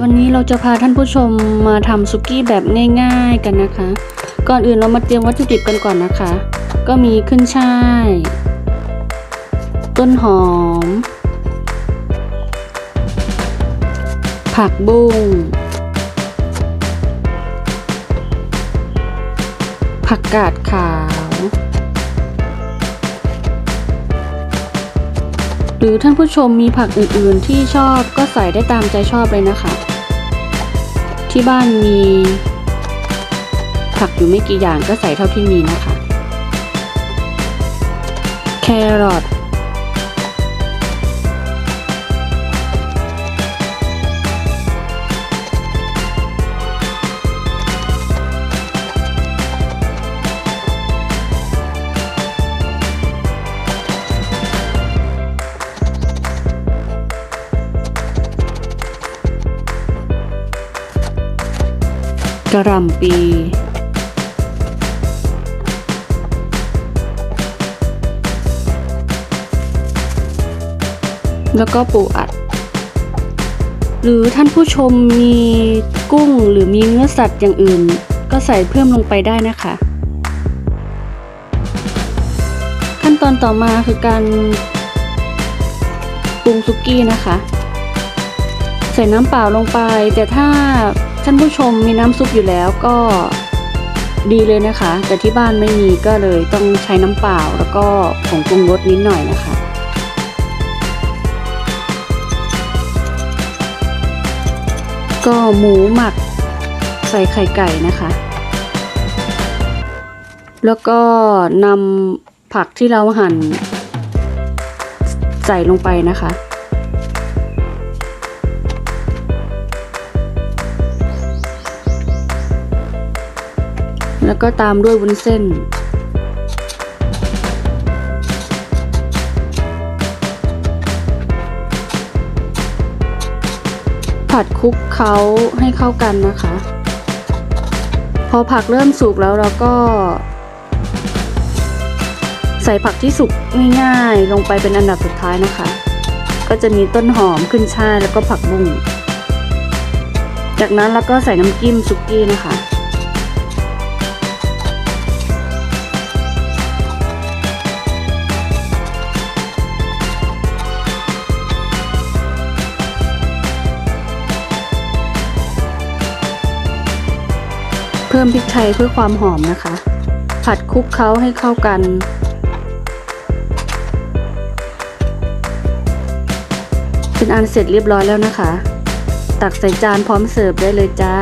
วันนี้เราจะพาท่านผู้ชมมาทำซุกี้แบบง่าย ๆกันนะคะ ก่อนอื่นเรามาเตรียมวัตถุดิบกันก่อนนะคะ ก็มีขึ้นช่าย ต้นหอม ผักบุ้งผักกาดขาว รือท่านผู้ชมมีผักอื่นๆ ที่ชอบก็ใส่ได้ตามใจชอบเลยนะคะ ที่บ้านมี ผักอยู่ไม่กี่อย่างก็ใส่เท่าที่มีนะคะ แครอท กระหล่ำปีแล้วก็ปูอัด หรือท่านผู้ชมมีกุ้งหรือมีเนื้อสัตว์อย่างอื่น ก็ใส่เพิ่มลงไปได้นะคะ ขั้นตอนต่อมาคือการปรุงซุกี้นะคะ ใส่น้ำเปล่าลงไป แต่ถ้า ท่านผู้ชมมีน้ำซุปอยู่แล้วก็ดีเลยนะคะ แต่ที่บ้านไม่มีก็เลยต้องใช้น้ำเปล่าแล้วก็ผงปรุงรสนิดหน่อยนะคะ ก็หมูหมักใส่ไข่ไก่นะคะ แล้วก็นำผักที่เราหั่นใส่ลงไปนะคะ แล้วก็ตามด้วยวุ้นเส้น ผัดคลุกเคล้าให้เข้ากันนะคะ พอผักเริ่มสุกแล้วเราก็ ใส่ผักที่สุกง่ายๆ ลงไปเป็นอันดับสุดท้ายนะคะ ก็จะมีต้นหอมขึ้นช่ายแล้วก็ผักบุ้งจากนั้นเราก็ใส่น้ำจิ้มซุกี้นะคะ พิ่มพริกไทยเพื่อความหอมนะคะ ผัดคลุกเคล้าให้เข้ากัน เป็นอันเสร็จเรียบร้อยแล้วนะคะ ตักใส่จานพร้อมเสิร์ฟได้เลยจ้า